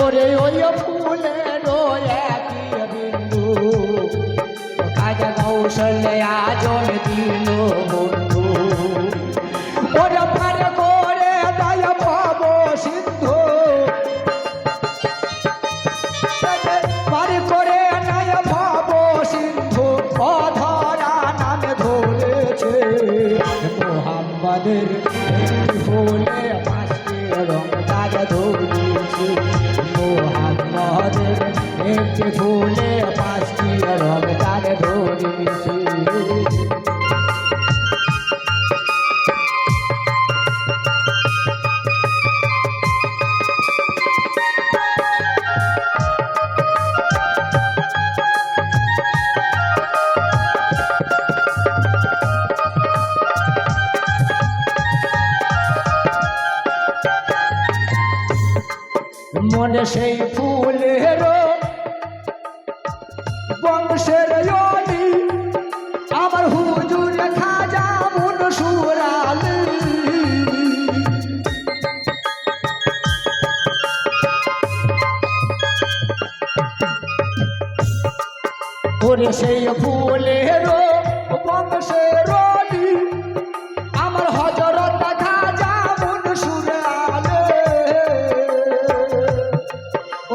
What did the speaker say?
ওরে ওই ফুলের একই বিন্দু কাজ কৌশল্যা জন দিল বন্ধু মোহাম্মদের একটি ফুলে পাঁচটি রং কাজ ধরেছে মোহাম্মদের একটি ফুলে পাঁচটি রং কাজ ধরেছে মনে সেই ফুলের বংশের আমার হুজুর খাজা মন সেই ফুলের বংশের